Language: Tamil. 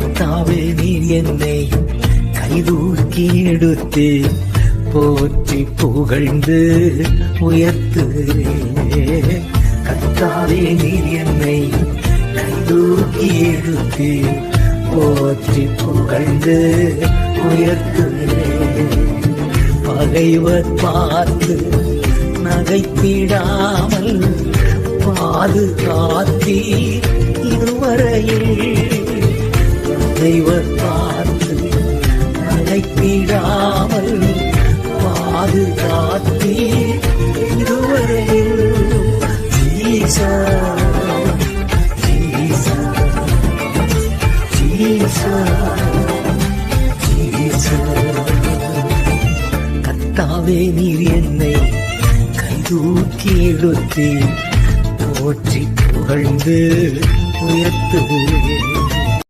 கர்த்தாவே நீர் என்னை கைதூக்கி எடுத்து போற்றி புகழ்ந்து உயர்த்துகிறேன் கர்த்தாவே நீர் என்னை கைதூக்கி எடுத்து போற்றி புகழ்ந்து உயர்த்துகிறேன் பகைவர் பார்த்து நகைத்திடாமல் பாதுகாத்தீ இதுவரையில் பகைவர் பார்த்து நகைத்திடாமல் பாதுகாத்தீ. இதுவரையில் ஜீசா ஜீசா ஜீசா கத்தாவே நீர் என்னை கைதூக்கி எடுத்து போற்றி புகழ்ந்து உயர்த்துகிறேன்